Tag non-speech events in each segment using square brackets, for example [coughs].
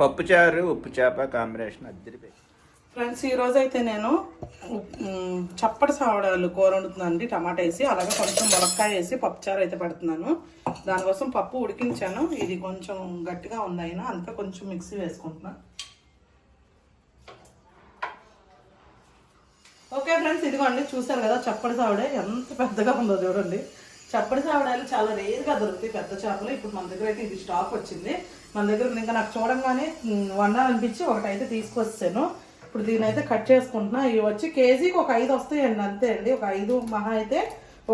పప్పుచారు ఉప్పు చేప కాంబినేషన్ అద్దరిపోయి ఫ్రెండ్స్ ఈరోజు అయితే నేను చప్పటి సావడాలు కూర వండుతున్నానండి టమాటా వేసి అలాగే కొంచెం ములక్కాయ వేసి పప్పుచారు అయితే పెడుతున్నాను. దానికోసం పప్పు ఉడికించాను. ఇది కొంచెం గట్టిగా ఉంది అయినా అంతా కొంచెం మిక్సీ వేసుకుంటున్నాను ఓకే ఫ్రెండ్స్ ఇదిగోండి చూసారు కదా చప్పటి సావడే ఎంత పెద్దగా ఉందో చూడండి. చప్పటి సావడాలు చాలా రేరుగా దొరుకుతాయి పెద్ద చేపలు. ఇప్పుడు మన దగ్గర అయితే ఇది స్టాక్ వచ్చింది. మన దగ్గర ఇంకా నాకు చూడంగానే వండాలనిపించి ఒకటి అయితే తీసుకొచ్చాను. ఇప్పుడు దీని అయితే కట్ చేసుకుంటున్నా. ఇవి వచ్చి కేజీకి ఒక ఐదు వస్తాయండి. అంతే అండి. ఒక ఐదు మహా అయితే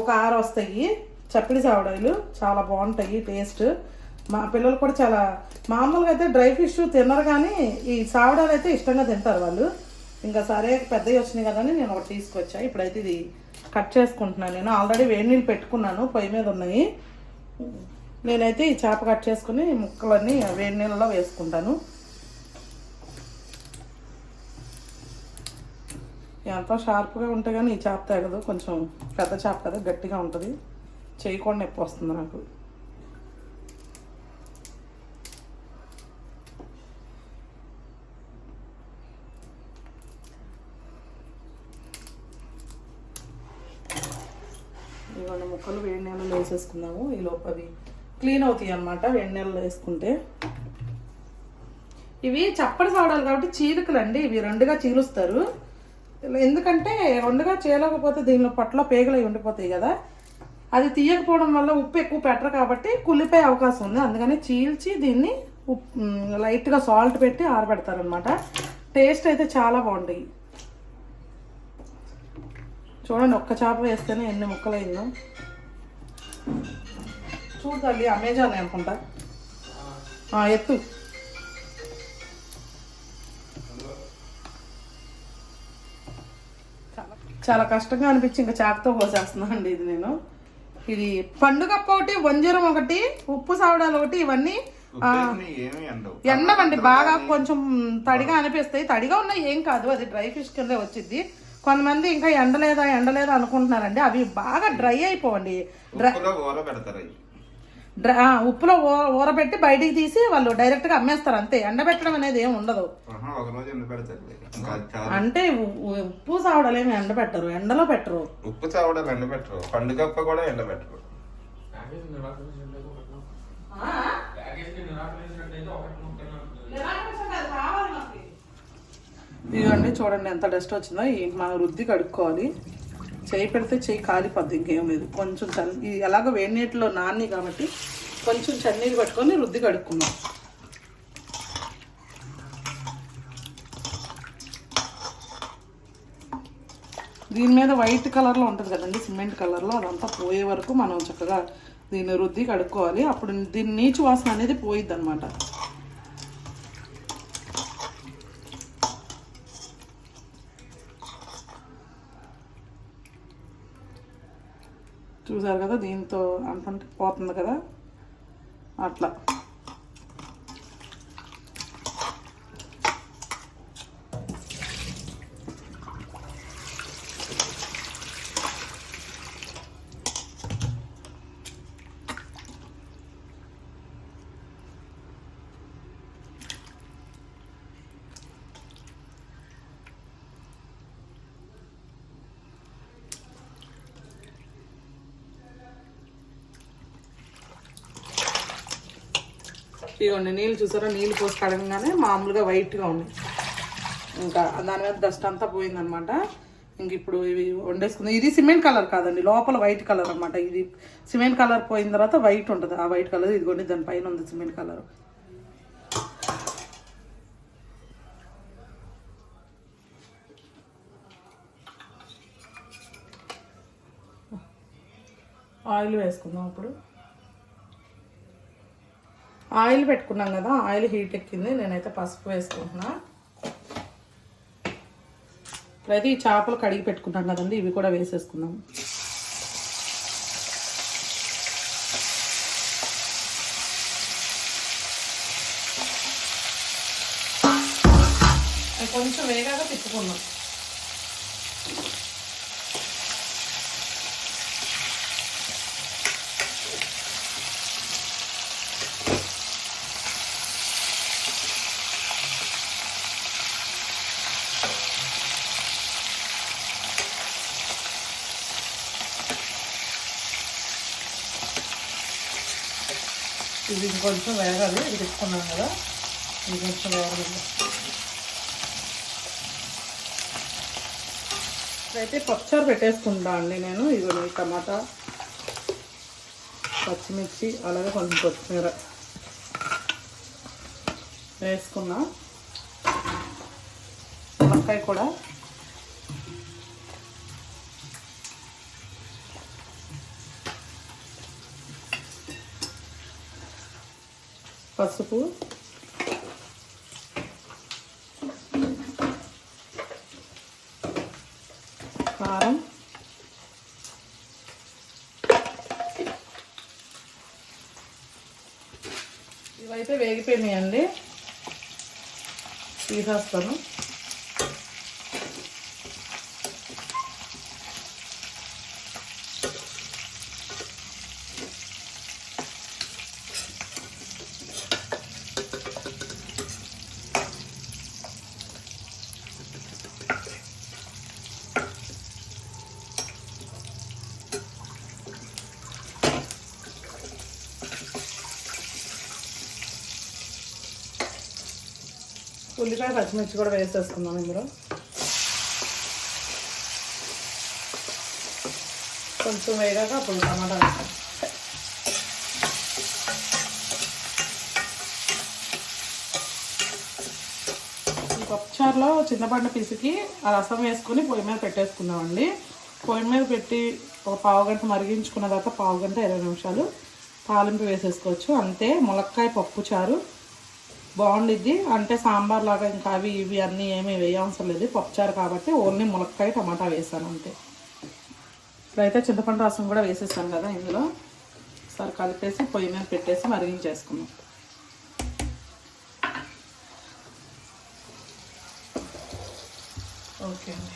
ఒక ఆరు వస్తాయి. చప్పటి సావడాలు చాలా బాగుంటాయి. టేస్ట్ మా పిల్లలు కూడా చాలా మామూలుగా అయితే డ్రై ఫిష్ తినరు కానీ ఈ చావడాలు అయితే ఇష్టంగా తింటారు వాళ్ళు. ఇంకా సరే పెద్దవి వచ్చినాయి కదా నేను ఒకటి తీసుకొచ్చా. ఇప్పుడైతే ఇది కట్ చేసుకుంటున్నాను. నేను ఆల్రెడీ వేడి నీళ్ళు పెట్టుకున్నాను పొయ్యి మీద ఉన్నాయి. నేనైతే ఈ చేప కట్ చేసుకుని ముక్కలన్నీ వేడి నీళ్ళలో వేసుకుంటాను. ఎంతో షార్ప్గా ఉంటే కానీ ఈ చేప తగదు. కొంచెం పెద్ద చేప కదా గట్టిగా ఉంటుంది. చేయకుండా నొప్పి వస్తుంది నాకు. రెండు ముక్కలు వేడి నీళ్ళలో వేసేసుకున్నాము. ఈ లోపు అవి క్లీన్ అవుతాయి అన్నమాట వేడి నీళ్ళలో వేసుకుంటే. ఇవి చప్పటి సాడాలి కాబట్టి చీలికలు ఇవి రెండుగా చీలుస్తారు. ఎందుకంటే రెండుగా చేయలేకపోతే దీనిలో పట్ల పేగలు అయి ఉండిపోతాయి కదా. అది తీయకపోవడం వల్ల ఉప్పు ఎక్కువ పెట్టరు కాబట్టి కుళ్ళిపోయే అవకాశం ఉంది. అందుకని చీల్చి దీన్ని ఉప్ లైట్గా సాల్ట్ పెట్టి ఆరబెడతారనమాట టేస్ట్ అయితే చాలా బాగుంటాయి. చూడండి ఒక్క చేప వేస్తేనే ఎన్ని ముక్కలు అయిందో చూడు తల్లి అమెజాన్ అనుకుంటా. ఆ, ఎత్తు. చాలా- కష్టంగా అనిపించి ఇంకా చేపతో కోసేస్తున్నాను అండి ఇది నేను. ఇది పండుగప్ప ఒకటి వంజరం ఒకటి ఉప్పు సావడాలు ఒకటి ఇవన్నీ ఎండవండి బాగా కొంచెం తడిగా అనిపిస్తాయి. తడిగా ఉన్నాయి ఏం కాదు అది డ్రై ఫిష్ కిందే వచ్చింది కొంతమంది ఇంకా ఎండలేదా ఎండలేదా అనుకుంటున్నారండి. అవి బాగా డ్రై అయిపోవండి. డ్రై ఉప్పులో ఊర పెడతారు అవి. డ్ర- ఆ, ఉప్పులో ఊ- ఊరబెట్టి బయటికి తీసి వాళ్ళు డైరెక్ట్గా అమ్మేస్తారు అంతే. ఎండబెట్టడం అనేది ఏం ఉండదు. అంటే ఉప్పు సావడలేమి ఎండబెట్టరు ఎండలో పెట్టరు. ఉప్పు చావడాలు ఎండ పెట్టరు. పండుగప్ప కూడా ఎండ పెట్టరు. ఇదిగోండి చూడండి ఎంత డస్ట్ వచ్చిందో. ఈ మనం రుద్ది కడుక్కోవాలి. చేయి పెడితే చేయి కాలిపోద్ది ఇంకేం లేదు. కొంచెం చల్ ఇది ఎలాగో వేడి నీటిలో నాని కాబట్టి కొంచెం చన్నీరు పట్టుకొని రుద్ది కడుక్కుందాం. దీని మీద వైట్ కలర్లో ఉంటుంది కదండి సిమెంట్ కలర్లో. అదంతా పోయే వరకు మనం చక్కగా దీన్ని రుద్ది కడుక్కోవాలి. అప్పుడు దీని నీచు వాసన అనేది పోయిద్ది అనమాట చూసారు కదా దీంతో అంటుంటే పోతుంది కదా? అట్లా. ఇదిగోండి నీళ్ళు చూసారా? నీళ్ళు పోసి కడగగానే మామూలుగా వైట్గా ఉన్నాయి ఇంకా దాని మీద డస్ట్ అంతా పోయిందనమాట. ఇంక ఇప్పుడు ఇవి వండేసుకుంది. ఇది సిమెంట్ కలర్ కాదండి. లోపల వైట్ కలర్ అనమాట. ఇది సిమెంట్ కలర్ పోయిన తర్వాత వైట్ ఉంటుంది. ఆ వైట్ కలర్ ఇదిగోండి దాని పైన ఉంది సిమెంట్ కలర్. ఆయిల్ వేసుకుందాం అప్పుడు. ఆయిల్ పెట్టుకున్నాం కదా ఆయిల్ హీట్ ఎక్కింది. నేనైతే పసుపు వేసుకుంటున్నా. ప్రతి చేపలు కడిగి పెట్టుకున్నాం కదండి ఇవి కూడా వేసేసుకుందాం. కొంచెం వేగాక తిప్పుకున్నాం ఇది ఇంకొంచెం వేగాలి. ఇది తీసుకున్నాం కదా. ఇంకొంచెం కొంచెం వేగాలి. అయితే పప్పుచారు పెట్టేసుకుంటా అండి నేను. ఇదిగో టమాటా పచ్చిమిర్చి అలాగే కొంచెం కొత్తిమీర వేసుకున్నా. మునక్కాయ కూడా పసుపు. కారం. ఇవైతే వేగిపోయినాయండి. తీసేస్తాను. ఉల్లిపాయ పచ్చిమిర్చి కూడా వేసేసుకుందాం ఇందులో. కొంచెం వేగాక అప్పుడు టమాటా వేస్తాం. పప్పుచారులో చిన్నపండు పిసికి ఆ రసం వేసుకుని పొయ్యి మీద పెట్టేసుకుందామండి. పొయ్యి మీద పెట్టి ఒక పావు గంట మరిగించుకున్న తర్వాత పావు గంట ఇరవై నిమిషాలు తాలింపు వేసేసుకోవచ్చు. అంతే ములక్కాయ పప్పు చారు బాగుండిద్ది. అంటే సాంబార్ లాగా ఇంకా అవి ఇవి అన్నీ ఏమీ వేయవసరం లేదు. పప్పుచారు కాబట్టి ఓన్లీ ములక్కాయ టమాటా వేసాను అంతే. ఇప్పుడైతే చింతపండు రసం కూడా వేసేసాను కదా ఇందులో. సార్ కలిపేసి పొయ్యి మీద పెట్టేసి మరిగించేసుకున్నాం ఓకే అండి.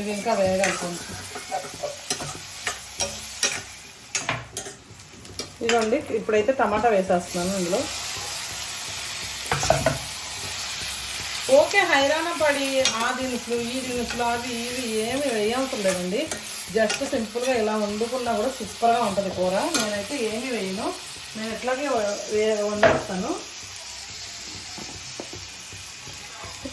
ఇది ఇంకా వేగాలి కొంచెం. ఇదిగోండి ఇప్పుడైతే టమాటా వేసేస్తున్నాను ఇందులో. ఓకే హైరాణ పడి ఆ దినుసులు ఈ దినుసులు అది ఇవి ఏమి వేయవసరం లేదండి. జస్ట్ సింపుల్గా ఇలా వండుకున్నా కూడా సూపర్గా ఉంటుంది కూర. నేనైతే ఏమీ వేయను. నేను ఎట్లాగే వండేస్తాను.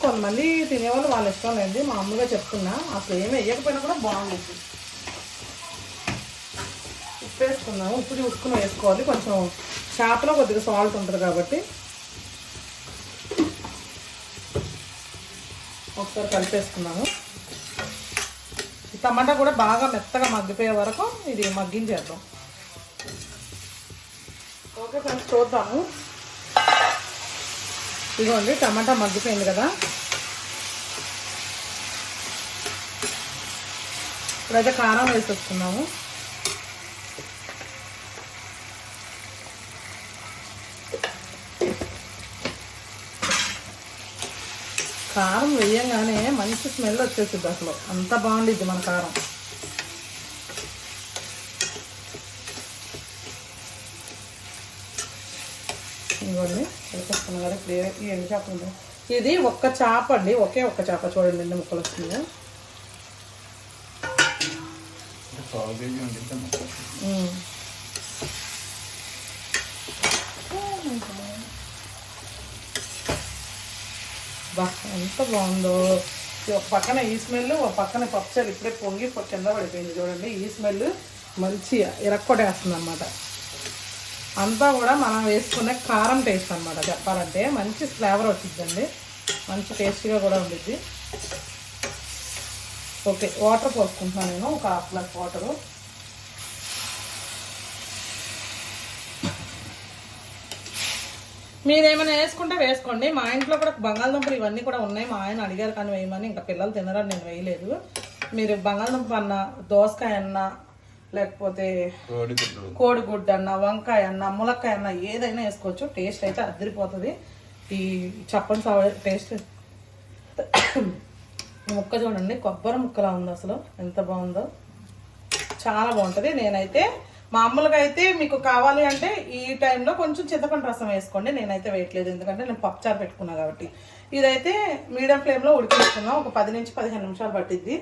కొంతమంది తినేవాళ్ళు వాళ్ళ ఇష్టం లేదు మామూలుగా చెప్తున్నా. అసలు ఏమి వేయకపోయినా కూడా బాగుంటుంది వేసుకున్నాము ఉప్పు చూసుకుని వేసుకోవాలి. కొంచెం చేపలో కొద్దిగా సాల్ట్ ఉంటుంది కాబట్టి. ఒకసారి కలిపేసుకున్నాము. ఈ టమాటా కూడా బాగా మెత్తగా మగ్గిపోయే వరకు ఇది మగ్గించేద్దాం. ఓకే ఫ్రెండ్స్ చూద్దాము. ఇదిగోండి టమాటా మగ్గిపోయింది కదా. ఇప్పుడైతే కారం వేసేసుకున్నాము. కారం వేయంగానే మంచి స్మెల్ వచ్చేసింది అసలు. అంత బాగుండిద్ది మన కారం. ఇవ్వండి. కలిపేస్తున్నాం కదా ఇప్పుడు ఎన్ని చేపలు ఉన్నాయి ఇది ఒక్క చేప అండి. ఒకే ఒక్క చేప చూడండి ఎన్ని ముక్కలు వస్తుంది పావు బా ఎంత బాగుందో. ఒక పక్కన ఈ స్మెల్ ఒక పక్కన పప్పుచారు ఇప్పుడే పొంగి కింద పడిపోయింది చూడండి. ఈ స్మెల్ మంచి ఇరక్కొట్టేస్తుంది అనమాట అంతా కూడా మనం వేసుకునే కారం టేస్ట్ అనమాట చెప్పాలంటే. మంచి ఫ్లేవర్ వచ్చిందండి మంచి టేస్టీగా కూడా ఉండిద్ది. ఓకే వాటర్ పోసుకుంటున్నాను నేను. ఒక హాఫ్ గ్లాస్ వాటరు మీరు ఏమైనా వేసుకుంటే వేసుకోండి. మా ఇంట్లో కూడా బంగాళదుంపలు ఇవన్నీ కూడా ఉన్నాయి. మా ఆయన అడిగారు కానీ వేయమని. ఇంకా పిల్లలు తినరని నేను వేయలేదు. మీరు బంగాళదుంప అన్న దోసకాయ అన్న లేకపోతే కోడి గుడ్డు కోడిగుడ్డు అన్న వంకాయ అన్న ములక్కాయ అన్న ఏదైనా వేసుకోవచ్చు. టేస్ట్ అయితే అదిరిపోతుంది. ఈ చప్పని సావ టేస్ట్ ముక్క చూడండి. కొబ్బరి ముక్కలా ఉంది అసలు. ఎంత బాగుందో. చాలా బాగుంటుంది. నేనైతే మామూలుగా అయితే మీకు కావాలి అంటే ఈ టైంలో కొంచెం చింతపండు రసం వేసుకోండి. నేనైతే వేయట్లేదు. ఎందుకంటే నేను పప్పుచారు పెట్టుకున్నా కాబట్టి. ఇదైతే మీడియం ఫ్లేమ్లో ఉడికించుకుందాం. ఒక పది నుంచి పదిహేను నిమిషాలు పట్టిద్ది.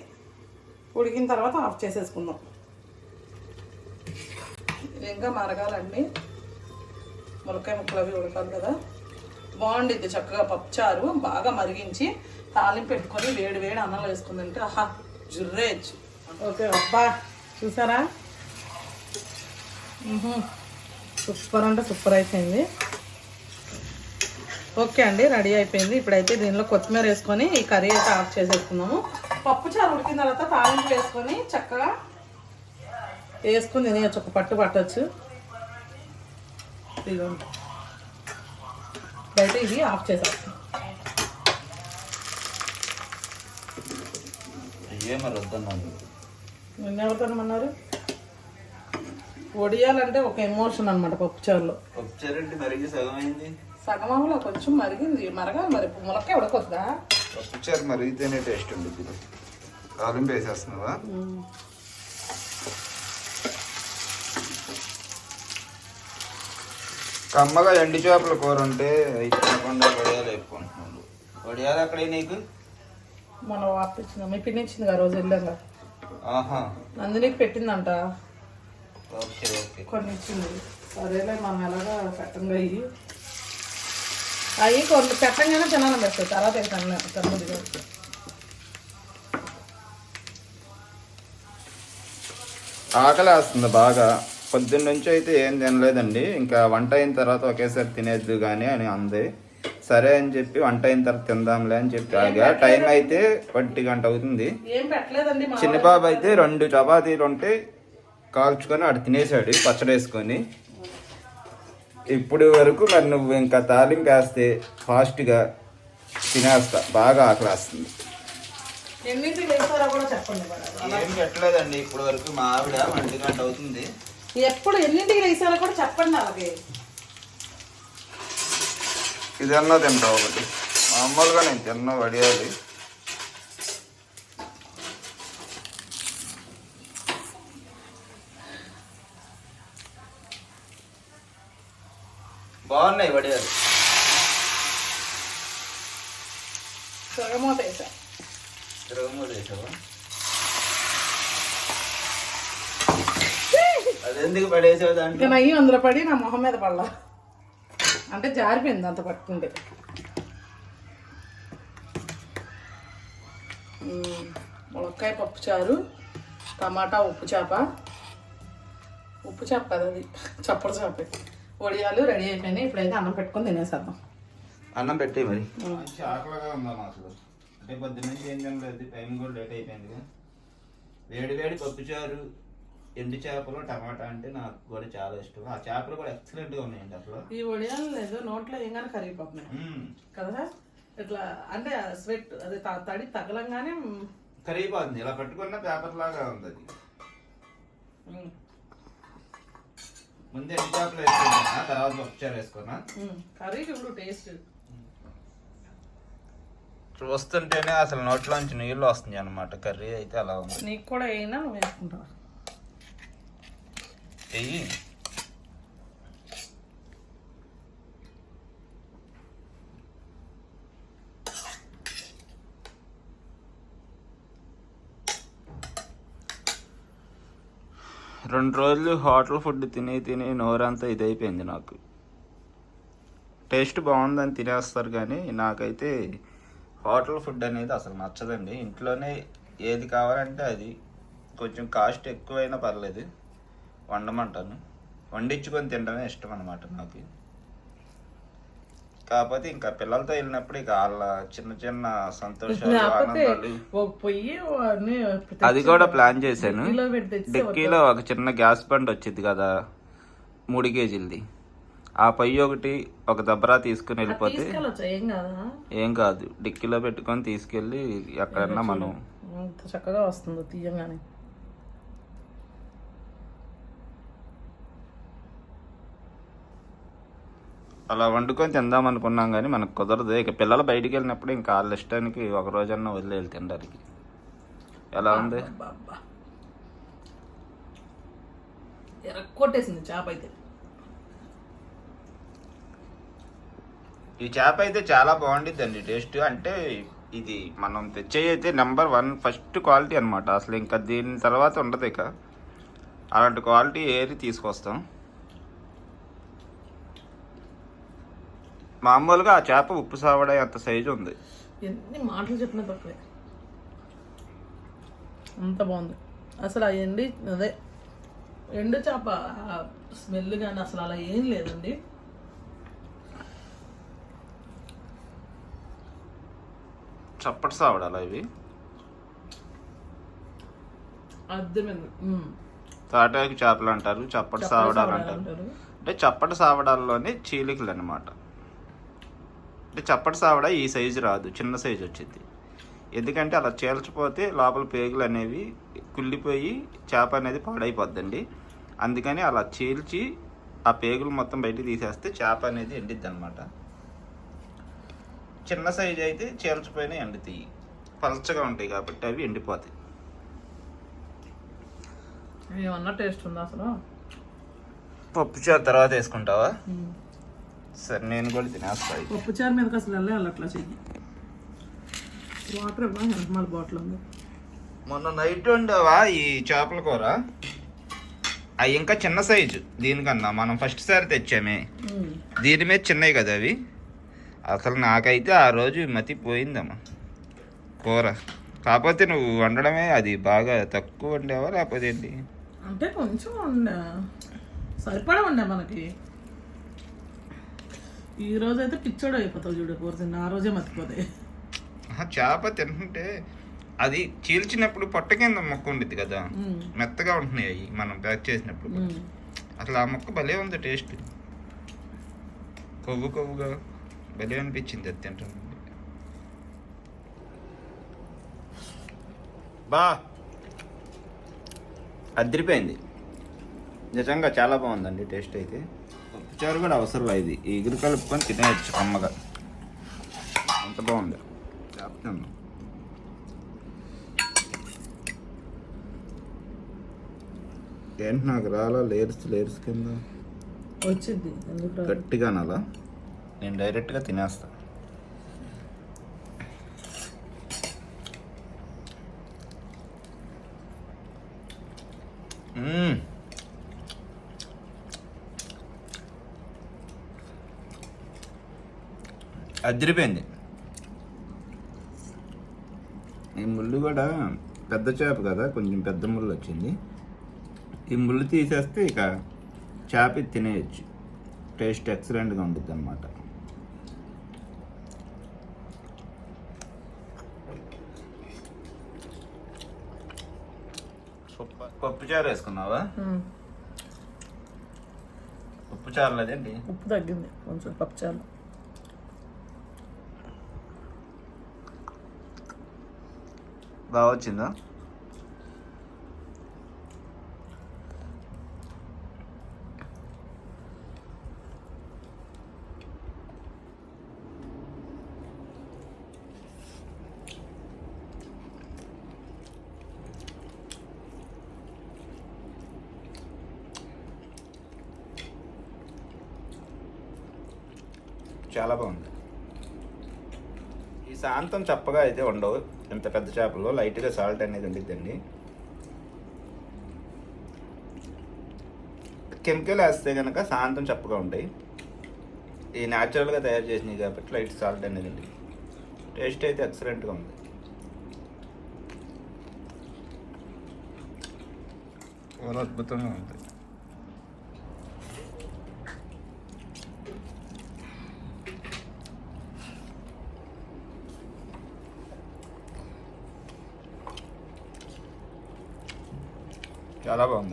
ఉడికిన తర్వాత ఆఫ్ చేసేసుకుందాం. ఇది ఇంకా మరగాలండి. మురకాయ ముక్కలు అవి ఉడకాలి కదా. బాగుండిద్ది చక్కగా పప్పుచారు బాగా మరిగించి తాలింపు పెట్టుకొని వేడి వేడి అన్నంలో వేసుకుందంటే ఆహా జుర్రేజ్. ఓకే అబ్బా చూసారా? సూపర్ అంటే సూపర్ అయిపోయింది. ఓకే అండి రెడీ అయిపోయింది. ఇప్పుడైతే దీనిలో కొత్తిమీర వేసుకొని ఈ కర్రీ అయితే ఆఫ్ చేసేసుకున్నాము పప్పు చారు ఉడికిన తర్వాత తాలింపు వేసుకొని చక్కగా వేసుకుని తినేయచ్చు ఒక పట్టు పట్టచ్చు. ఇప్పుడైతే ఇది ఆఫ్ చేసేస్తాం. వద్దన్నాను నిన్న వడియాలంటే ఒక ఎమోషన్ అనమాట పప్పు చారులో. వచ్చారంటే మరిగి సగం అయింది? సగమంలో కొంచెం మరిగింది. మరగాలి మరి. ములక్కాయ ఉడకొద్దా? పప్పుచారు మరిగితేనే టేస్ట్ ఉంటుంది. తాలింపు వేసేస్తున్నావా? కమ్మగా ఎండి చేపల కూర ఉంటే అవి తినకుండా వడియాలు వేపుకుంటున్నాను వడియాలు అక్కడే నీకు? మనం వాపిచ్చింది మీ పిన్ని ఇచ్చింది ఆ రోజు వెళ్ళాక ఆహా. నందినికి పెట్టిందంట. కొన్ని ఇచ్చింది. సరేలే మనం ఎలాగా పెట్టంగా అయ్యి అవి కొన్ని పెట్టంగానే తినాలని పెడతాయి తర్వాత తిన్నది ఆకలి వేస్తుంది బాగా. పొద్దున్న నుంచి అయితే ఏం తినలేదండి. ఇంకా వంట అయిన తర్వాత ఒకేసారి తినేద్దు కానీ అని అంది. సరే అని చెప్పి వంట అయిన తర్వాత తిందాంలే అని చెప్పి ఆగా. టైం అయితే ఒంటి గంట అవుతుంది. ఏం పెట్టలేదండి మా చిన్న బాబు అయితే రెండు చపాతీలు ఉంటే కాల్చుకొని అటు తినేసాడు పచ్చడి వేసుకొని ఇప్పుడు వరకు మరి నువ్వు ఇంకా తాలింపు వేస్తే ఫాస్ట్గా తినేస్తా బాగా ఆకలి వేస్తుంది. ఏం పెట్టలేదండి ఇప్పుడు వరకు మా ఆవిడ ఒంటి గంట అవుతుంది. ఎప్పుడు ఎన్నింటికి వేసారో కూడా చెప్పండి అలాగే. ఇదన్నా తింటావు ఒకటి. మామూలుగా నేను తిన్న వడియాలి. బాగున్నాయి వడియాలు. సగమూత వేసా తిరగమూడు వేసావా అదెందుకు పడేసావు దాంట్లో? నయ్యి అందులో పడి నా మొహం మీద పడలా. అంటే జారిపోయింది అంత పట్టుకుంటే. ములక్కాయ పప్పు చారు టమాటా ఉప్పు చేప. ఉప్పు చేప కదా అది చప్పడు చేప. వడియాలు రెడీ అయిపోయినాయి. ఇప్పుడైతే అన్నం పెట్టుకొని తినేసేద్దాం. అన్నం పెట్టే మరి. ఆకలిగా ఉందా అసలు అంటే పొద్దున్న నుంచి ఏం తినలేదు. టైం కూడా లేట్ అయిపోయింది వేడి వేడి పప్పుచారు ఎండు చేపలు టమాటా అంటే నాకు కూడా చాలా ఇష్టం. ఆ చేపలు కూడా ఎక్సలెంట్గా ఉన్నాయండి అసలు. ఈ వడియాలు లేదు నోట్లో ఏం కానీ కరిగిపోతున్నాయి. కదా? ఇట్లా అంటే స్వెట్ అది తడి తగలంగానే కరిగిపోతుంది. ఇలా పట్టుకున్న పేపర్ లాగా ఉంది అది. ముందు ఎండు చేపలు వేసుకున్నా తర్వాత పప్పుచారు వేసుకున్నా. కర్రీ ఇప్పుడు టేస్ట్ చూస్తుంటేనే అసలు నోట్లోంచి నీళ్ళు వస్తుంది అనమాట కర్రీ అయితే అలా ఉంది. నీకు కూడా అయినా నువ్వు వేసుకుంటావు? రెండు రోజులు హోటల్ ఫుడ్ తిని తిని నోరంతా ఇదైపోయింది నాకు. టేస్ట్ బాగుందని తినేస్తారు కానీ నాకైతే హోటల్ ఫుడ్ అనేది అసలు నచ్చదండి. ఇంట్లోనే ఏది కావాలంటే అది. కొంచెం కాస్ట్ ఎక్కువైనా పర్లేదు. వండమంటాను. వండించుకొని తినడమే ఇష్టం అనమాట నాకు. కాకపోతే ఇంకా పిల్లలతో వెళ్ళినప్పుడు ఇక వాళ్ళ చిన్న చిన్న సంతోషాలు ఆనందాలు. అది కూడా ప్లాన్ చేశాను. డిక్కీలో ఒక చిన్న గ్యాస్ బండ్ వచ్చింది కదా మూడు కేజీలది. ఆ పొయ్యి ఒకటి ఒక దబ్బరా తీసుకుని వెళ్ళిపోతే ఏం కాదా? ఏం కాదు. డిక్కీలో పెట్టుకొని తీసుకెళ్ళి ఎక్కడన్నా మనం చక్కగా వస్తుందో తీయంగానే. అలా వండుకొని తిందాం అనుకున్నాం కానీ మనకు కుదరదు. ఇక పిల్లలు బయటికి వెళ్ళినప్పుడు ఇంకా వాళ్ళ ఇష్టానికి ఒక రోజన్నా వదిలేయాలి తినడానికి. ఎలా ఉంది? ఎరక్కొట్టేసింది చేప అయితే. ఈ చేప అయితే చాలా బాగుండిద్దండి. టేస్ట్ అంటే ఇది మనం తెచ్చే అయితే నెంబర్ వన్ ఫస్ట్ క్వాలిటీ అన్నమాట. అసలు ఇంకా దీని తర్వాత ఉండదు ఇక. అలాంటి క్వాలిటీ ఏరి తీసుకొస్తాం. మామూలుగా ఆ చేప ఉప్పు సావడ అంత సైజు ఉంది. ఎన్ని మాటలు చెప్పినా తక్కువే. అంత బాగుంది. అసలు ఆ ఎండి అదే ఎండు చేప స్మెల్ కానీ అసలు అలా ఏం లేదండి. చప్పటి సావడాలా ఇవి? అర్థమైంది ఉమ్. తాటాకు చేపలు అంటారు చప్పటి సావడాలు అంటారు. అంటారు. అంటే చప్పటి సావడాల్లోనే చీలికలు అనమాట అంటే చప్పటి సావడ ఈ సైజు రాదు చిన్న సైజు వచ్చింది. ఎందుకంటే అలా చీల్చిపోతే లోపల పేగులు అనేవి కుళ్ళిపోయి చేప అనేది పాడైపోద్దండి. అందుకని అలా చీల్చి ఆ పేగులు మొత్తం బయటికి తీసేస్తే చేప అనేది ఎండిద్ది అనమాట చిన్న సైజు అయితే చీల్చిపోయినా ఎండుతాయి. పలచగా ఉంటాయి కాబట్టి అవి ఎండిపోతాయి. ఏమన్నా టేస్ట్ ఉందా అసలు? పప్పు చారు తర్వాత వేసుకుంటావా? సరే నేను కూడా తినేస్తాయి పప్పు చారు మీదకి అసలు వెళ్ళే అట్లా చెయ్యి. వాటర్ ఇవ్వ? హెల్మల్ బాటిల్ ఉంది? మొన్న నైట్ ఉండవా ఈ చేపల కూర? అవి ఇంకా చిన్న సైజు దీనికన్నా. మనం ఫస్ట్ సారి తెచ్చామే. దీని మీద చిన్నవి కదా అవి. అసలు నాకైతే ఆ రోజు మతి పోయిందమ్మా. కూర. కాకపోతే నువ్వు వండడమే అది బాగా తక్కువ వండావా? లేకపోతే ఏంటి? అంటే కొంచెం సరిపడా ఉండే మనకి. ఈ రోజు అయితే పిచ్చోడు అయిపోతావు చూడు కూర తిన్న ఆ రోజే మర్చిపోతాయి ఆహా, చేప తింటుంటే అది చీల్చినప్పుడు పొట్ట కింద మొక్క ఉండిద్ది కదా. మెత్తగా ఉంటున్నాయి అవి మనం ప్యాక్ చేసినప్పుడు. అసలు ఆ మొక్క భలే ఉంది టేస్ట్. కొవ్వు కొవ్వుగా భలే అనిపించింది అది తింటుంది బా. అదిరిపోయింది. నిజంగా చాలా బాగుందండి టేస్ట్ అయితే. చారు కూడా అవసరం ఇది ఎగురు కలుపుకొని తినేయచ్చు కమ్మగా. అంత బాగుంది. చెప్తాను ఏంటి నాకు రాలా? లేయర్స్ లేయర్స్ కింద. వచ్చింది? గట్టిగా అనాలా? నేను డైరెక్ట్గా తినేస్తా. మ్మ్. అదిరిపోయింది. ఈ ముళ్ళు కూడా పెద్ద చేప కదా కొంచెం పెద్ద ముళ్ళు వచ్చింది. ఈ ముళ్ళు తీసేస్తే ఇక చేప తినేయచ్చు. టేస్ట్ ఎక్సలెంట్గా ఉంటుంది అనమాట పప్పు చారు వేసుకున్నావా. పప్పు చారు లేదండి. ఉప్పు తగ్గింది కొంచెం పప్పు చారు. బాగా వచ్చిందా చాలా బాగుంది మొత్తం చప్పగా అయితే ఉండవు. ఇంత పెద్ద చేపలో లైట్గా సాల్ట్ అనేది ఉండిద్దండి. కెమికల్ వేస్తే కనుక శాంతం చప్పగా ఉంటాయి. ఈ న్యాచురల్గా తయారు చేసినవి కాబట్టి లైట్ సాల్ట్ అనేది ఉంది టేస్ట్ అయితే ఎక్సలెంట్గా ఉంది. అద్భుతంగా ఉంటుంది చాలా బాగుంది మధ్యలోపోయింది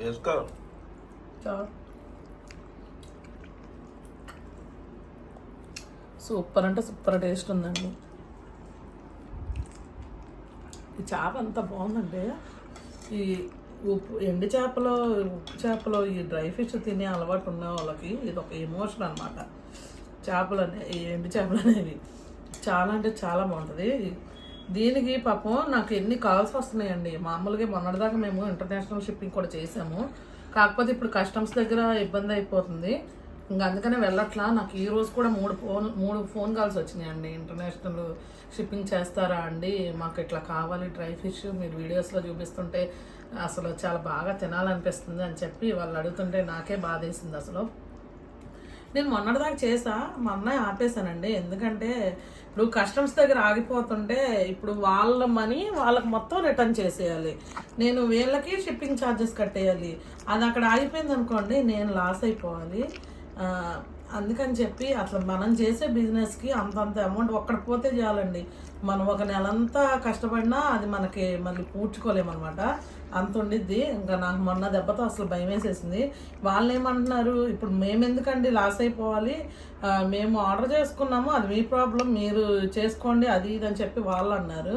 వేసుకో సూపర్ అంటే సూపర్ టేస్ట్ ఉందండి. ఈ చేప అంత బాగుందండి. ఈ ఉప్పు ఎండు చేపలో ఉప్పు చేపలో ఈ డ్రై ఫిష్ తినే అలవాటు ఉన్న వాళ్ళకి ఇది ఒక ఎమోషన్ అనమాట చేపలు అనే ఈ ఎండు చేపలు అనేవి. చాలా అంటే చాలా బాగుంటుంది. దీనికి పాపం నాకు ఎన్ని కాల్స్ వస్తున్నాయండి. మామూలుగా మొన్నటిదాకా మేము ఇంటర్నేషనల్ షిప్పింగ్ కూడా చేసాము కాకపోతే ఇప్పుడు కస్టమ్స్ దగ్గర ఇబ్బంది అయిపోతుంది. ఇంకా అందుకనే వెళ్ళట్లా. నాకు ఈ రోజు కూడా మూడు ఫోన్ మూడు ఫోన్ కాల్స్ వచ్చినాయండి. ఇంటర్నేషనల్ షిప్పింగ్ చేస్తారా అండి? మాకు ఇట్లా కావాలి డ్రై ఫిష్. మీరు వీడియోస్లో చూపిస్తుంటే అసలు చాలా బాగా తినాలనిపిస్తుంది అని చెప్పి వాళ్ళు అడుగుతుంటే నాకే బాధేసింది అసలు. నేను మొన్నటిదాకా చేసా మా అన్నయ్య ఆపేశానండి. ఎందుకంటే ఇప్పుడు కస్టమ్స్ దగ్గర ఆగిపోతుంటే ఇప్పుడు వాళ్ళ మనీ వాళ్ళకి మొత్తం రిటర్న్ చేసేయాలి. నేను వీళ్ళకి షిప్పింగ్ ఛార్జెస్ కట్టేయాలి. అది అక్కడ ఆగిపోయింది అనుకోండి నేను లాస్ అయిపోవాలి. అందుకని చెప్పి అసలు మనం చేసే బిజినెస్కి అంతంత అమౌంట్ ఒక్కడ పోతే చాలండి. మనం ఒక నెలంతా కష్టపడినా అది మనకి మళ్ళీ పూడ్చుకోలేమన్నమాట అంత ఉండిద్ది. ఇంకా నాకు మొన్న దెబ్బతో అసలు భయం వేసేసింది. వాళ్ళు ఏమంటున్నారు ఇప్పుడు మేము ఎందుకండి లాస్ అయిపోవాలి? మేము ఆర్డర్ చేసుకున్నాము అది మీ ప్రాబ్లం మీరు చేసుకోండి అది ఇది అని చెప్పి వాళ్ళు అన్నారు.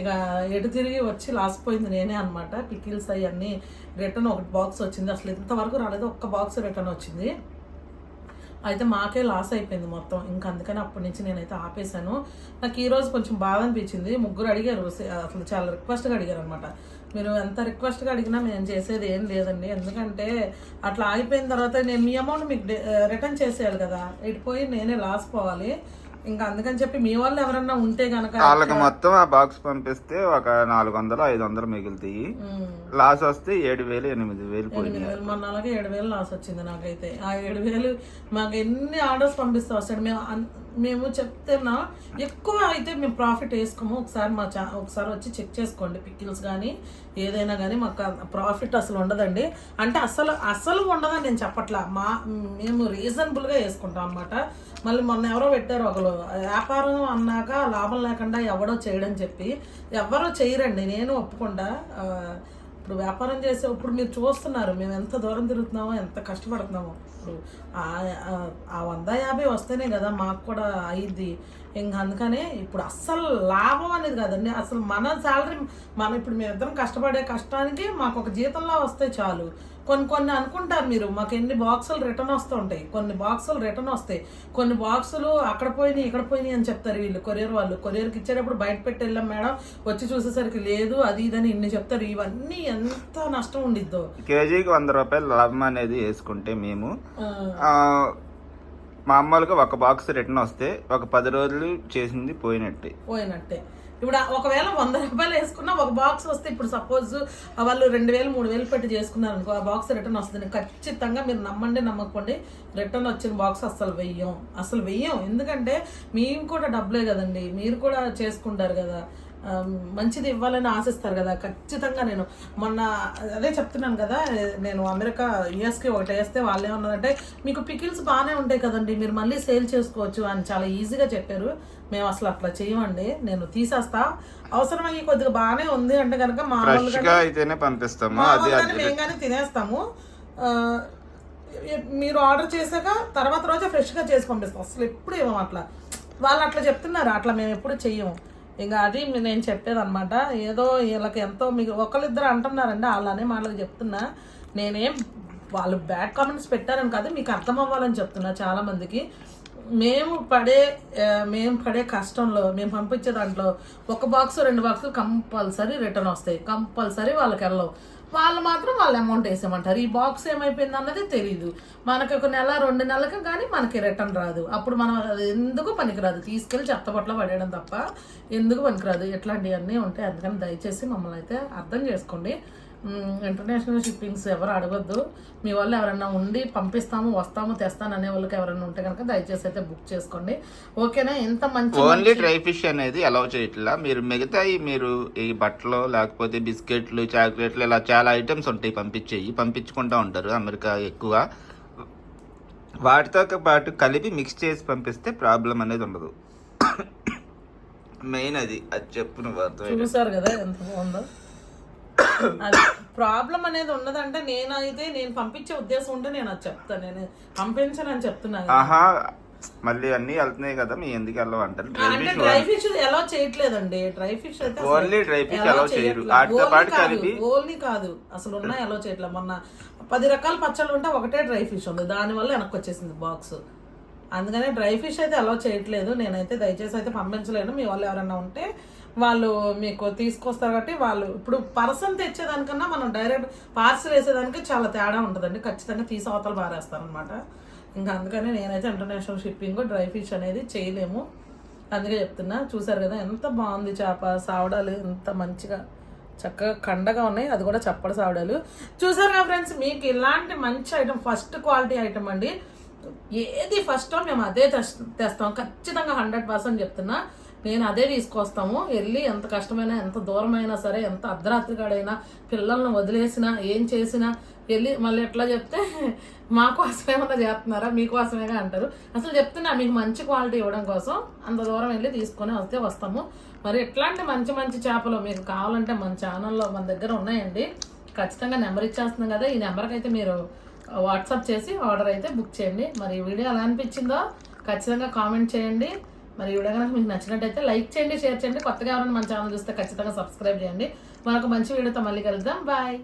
ఇక ఎటు తిరిగి వచ్చి లాస్ పోయింది నేనే అనమాట పికిల్స్ అవన్నీ రిటర్న్ ఒక బాక్స్ వచ్చింది. అసలు ఇంతవరకు రాలేదు ఒక్క బాక్స్ రిటర్న్ వచ్చింది. అయితే మాకే లాస్ అయిపోయింది మొత్తం. ఇంకా అందుకని అప్పటి నుంచి నేనైతే ఆపేశాను. నాకు ఈ రోజు కొంచెం బాధ అనిపించింది. ముగ్గురు అడిగారు అసలు చాలా రిక్వెస్ట్గా అడిగారు అనమాట మీరు ఎంత రిక్వెస్ట్గా అడిగినా మేము చేసేది ఏం లేదండి. ఎందుకంటే అట్లా ఆగిపోయిన తర్వాత నేను మీ అమౌంట్ మీకు రిటర్న్ చేసేయాలి కదా. ఇటుపోయి నేనే లాస్ పోవాలి. ఇంకా అందుకని చెప్పి మీ వాళ్ళు ఎవరన్నా ఉంటే కనుక వాళ్ళకి మొత్తం ఆ బాక్స్ పంపిస్తే ఒక నాలుగు వందలు ఐదు వందలు మిగులుతాయి లాస్ వస్తే ఏడు వేలు ఎనిమిది వేలు. మొన్న అలాగే ఏడు వేలు లాస్ వచ్చింది నాకైతే. ఆ ఏడు వేలు మాకు ఎన్ని ఆర్డర్స్ పంపిస్తా వస్తాడు మేము మేము చెప్తున్నా ఎక్కువ అయితే మేము ప్రాఫిట్ వేసుకోము. ఒకసారి మా చా ఒకసారి వచ్చి చెక్ చేసుకోండి. పిక్కిల్స్ కానీ ఏదైనా కానీ మాకు ప్రాఫిట్ అసలు ఉండదండి. అంటే అసలు అసలు ఉండదని నేను చెప్పట్లా. మా మేము రీజనబుల్గా వేసుకుంటాం అనమాట మళ్ళీ మొన్న ఎవరో పెట్టారు ఒకరు వ్యాపారం అన్నాక లాభం లేకుండా ఎవడో చేయడని చెప్పి. ఎవరో చేయరండి. నేను ఒప్పుకుండా ఇప్పుడు వ్యాపారం చేసే ఇప్పుడు మీరు చూస్తున్నారు మేము ఎంత దూరం తిరుగుతున్నామో ఎంత కష్టపడుతున్నామో. ఇప్పుడు ఆ- వంద యాభై వస్తేనే కదా మాకు కూడా అయ్యిద్ది. ఇంకా అందుకనే ఇప్పుడు అస్సలు లాభం అనేది కదండి. అసలు మన శాలరీ మన ఇప్పుడు మేమిద్దరం కష్టపడే కష్టానికి మాకు ఒక జీతంలా వస్తే చాలు. కొన్ని కొన్ని అనుకుంటారు మీరు మాకు ఎన్ని బాక్సులు రిటర్న్ వస్తూ ఉంటాయి కొన్ని బాక్సులు రిటర్న్ వస్తాయి కొన్ని బాక్సులు అక్కడ పోయినాయి ఇక్కడ పోయినాయి అని చెప్తారు వీళ్ళు కొరియర్ వాళ్ళు. కొరియర్కి ఇచ్చేటప్పుడు బయట పెట్టి వెళ్ళాం మేడం వచ్చి చూసేసరికి లేదు అది ఇదని ఇన్ని చెప్తారు. ఇవన్నీ ఎంత నష్టం ఉండిద్దో. కేజీకి వంద రూపాయలు లాభం అనేది వేసుకుంటే మేము మామూలుగా ఒక బాక్స్ రిటర్న్ వస్తే ఒక పది రోజులు చేసింది పోయినట్టే. పోయినట్టే. ఇప్పుడు ఒకవేళ వంద రూపాయలు వేసుకున్నా ఒక బాక్స్ వస్తే ఇప్పుడు సపోజ్ వాళ్ళు రెండు వేలు మూడు వేలు పెట్టి చేసుకున్నారు అనుకో ఆ బాక్స్ రిటర్న్ వస్తుంది. ఖచ్చితంగా మీరు నమ్మండి నమ్మకండి. రిటర్న్ వచ్చిన బాక్స్ అసలు వెయ్యం. అసలు వెయ్యం. ఎందుకంటే మేము కూడా డబ్బులే కదండి. మీరు కూడా చేసుకుంటారు కదా. మంచిది ఇవ్వాలని ఆశిస్తారు కదా. ఖచ్చితంగా నేను మొన్న అదే చెప్తున్నాను కదా నేను అమెరికా యుఎస్కి ఒకటి వేస్తే వాళ్ళు ఏమన్నారంటే మీకు పికిల్స్ బాగానే ఉంటాయి కదండి. మీరు మళ్ళీ సేల్ చేసుకోవచ్చు అని చాలా ఈజీగా చెప్పారు. మేము అసలు అట్లా చేయమండి. నేను తీసేస్తా. అవసరమయ్యి కొద్దిగా బాగానే ఉంది అంటే కనుక మామూలుగా అయితేనే పంపిస్తాము. అది మేము కానీ తినేస్తాము. మీరు ఆర్డర్ చేశాక తర్వాత రోజే ఫ్రెష్గా చేసి పంపిస్తాం. అసలు ఎప్పుడు ఇవ్వం అట్లా. వాళ్ళు అట్లా చెప్తున్నారు. అట్లా మేము ఎప్పుడు చెయ్యము. ఇంకా అది నేను చెప్పేది అనమాట ఏదో వీళ్ళకి ఎంతో మీకు ఒకళ్ళిద్దరు అంటున్నారండి. అనే మాటలు చెప్తున్నా. నేనేం వాళ్ళు బ్యాడ్ కామెంట్స్ పెట్టారని కాదు మీకు అర్థం అవ్వాలని చెప్తున్నా చాలా మందికి మేము పడే మేము పడే కష్టంలో మేము పంపించే దాంట్లో ఒక బాక్స్ రెండు బాక్సులు కంపల్సరీ రిటర్న్ వస్తాయి. కంపల్సరీ వాళ్ళకి వెళ్ళవు. వాళ్ళు మాత్రం వాళ్ళ అమౌంట్ వేసేయమంటారు. ఈ బాక్స్ ఏమైపోయింది అన్నది తెలియదు మనకి ఒక నెల రెండు నెలలకు కానీ మనకి రిటర్న్ రాదు. అప్పుడు మనం అది ఎందుకు పనికిరాదు? తీసుకెళ్ళి చెత్తపట్ల పడేయడం తప్ప ఎందుకు పనికిరాదు? ఇట్లాంటివన్నీ ఉంటాయి. అందుకని దయచేసి మమ్మల్ని అయితే అర్థం చేసుకోండి. ఇంటర్నేషనల్ షిప్పింగ్స్ ఎవరు అడగొద్దు. మీ వాళ్ళు ఎవరైనా ఉండి పంపిస్తాము వస్తాము తెస్తాను అనే వాళ్ళకి ఎవరైనా ఉంటే కనుక దయచేసి అయితే బుక్ చేసుకోండి. ఓకేనా ఎంత మంచి ఓన్లీ డ్రై ఫిష్ అనేది అలౌ చేయట్లా? మీరు మిగతాయి మీరు ఈ బట్టలు లేకపోతే బిస్కెట్లు చాక్లెట్లు ఇలా చాలా ఐటమ్స్ ఉంటాయి పంపించేయి. పంపించుకుంటూ ఉంటారు అమెరికా ఎక్కువ. వాటితో పాటు కలిపి మిక్స్ చేసి పంపిస్తే ప్రాబ్లం అనేది ఉండదు. [coughs] మెయిన్ అది. అది చెప్పు నువ్వు చూసారు కదా ఎంత బాగుందో? అది ప్రాబ్లం అనేది ఉన్నదంటే నేనైతే నేను పంపించే ఉద్దేశం ఉంటే నేను అది చెప్తాను నేను పంపించనని చెప్తున్నాను కదా. ఆహా మళ్ళీ అన్నీ వెళ్తున్నాయి కదా మీ ఎందుకు వెళ్ళవు అంటారు? డ్రై అంటే ఫిష్ డ్రై ఫిష్ ఎలా చేయట్లేదండి. డ్రై ఫిష్ అయితే అసలు ఓన్లీ డ్రై ఫిష్ అలౌ చేయరు. చేయట్లేదు. వాటితో Only పాటు కాదు, కలిపి ఓన్లీ కాదు అసలు ఉన్నాయి అలో చేయట్లేదు మొన్న పది రకాల పచ్చళ్ళు ఉంటే ఒకటే డ్రై ఫిష్ ఉంది. దానివల్ల వెనక్కి వచ్చేసింది బాక్స్. అందుకనే డ్రై ఫిష్ అయితే అలో చేయట్లేదు. నేనైతే దయచేసి అయితే పంపించలేను. మీ వాళ్ళు ఎవరైనా ఉంటే వాళ్ళు మీకు తీసుకొస్తారు కాబట్టి వాళ్ళు ఇప్పుడు పర్సన్ తెచ్చేదానికన్నా మనం డైరెక్ట్ పార్సల్ వేసేదానికి చాలా తేడా ఉంటుందండి. ఖచ్చితంగా తీసి అవతల పారేస్తారనమాట ఇంకా అందుకనే నేనైతే ఇంటర్నేషనల్ షిప్పింగ్ డ్రై ఫిష్ అనేది చేయలేము. అందుకే చెప్తున్నా చూసారు కదా ఎంత బాగుంది చేప సావడాలు ఎంత మంచిగా చక్కగా కండగా ఉన్నాయి. అది కూడా చప్పడి సావడాలు. చూసారు కదా ఫ్రెండ్స్ మీకు ఇలాంటి మంచి ఐటమ్ ఫస్ట్ క్వాలిటీ ఐటమ్ అండి. ఏది ఫస్ట్ మేము అదే తెస్తాం. ఖచ్చితంగా హండ్రెడ్ పర్సెంట్ చెప్తున్నా. నేను అదే తీసుకొస్తాము. వెళ్ళి ఎంత కష్టమైనా ఎంత దూరమైనా సరే ఎంత అర్ధరాత్రి కాడైనా పిల్లల్ని వదిలేసినా ఏం చేసినా వెళ్ళి మళ్ళీ ఎట్లా చెప్తే [laughs] మా కోసం చేస్తున్నారా మీకోసమేగా అంటారు. అసలు చెప్తున్నా మీకు మంచి క్వాలిటీ ఇవ్వడం కోసం అంత దూరం వెళ్ళి తీసుకొని వస్తే వస్తాము. మరి ఎట్లాంటి మంచి మంచి చేపలు మీకు కావాలంటే మన ఛానల్లో మన దగ్గర ఉన్నాయండి. ఖచ్చితంగా నెంబర్ ఇచ్చేస్తున్నాం కదా ఈ నెంబర్కి అయితే మీరు వాట్సాప్ చేసి ఆర్డర్ అయితే బుక్ చేయండి. మరి ఈ వీడియో ఎలా అనిపించిందో ఖచ్చితంగా కామెంట్ చేయండి. మరి ఈ వీడియో కనుక మీకు నచ్చినట్టయితే లైక్ చేయండి షేర్ చేయండి కొత్తగా ఎవరైనా మన ఛానల్ చూస్తే ఖచ్చితంగా సబ్స్క్రైబ్ చేయండి. మరొక మంచి వీడియోతో మళ్ళీ కలుద్దాం. బాయ్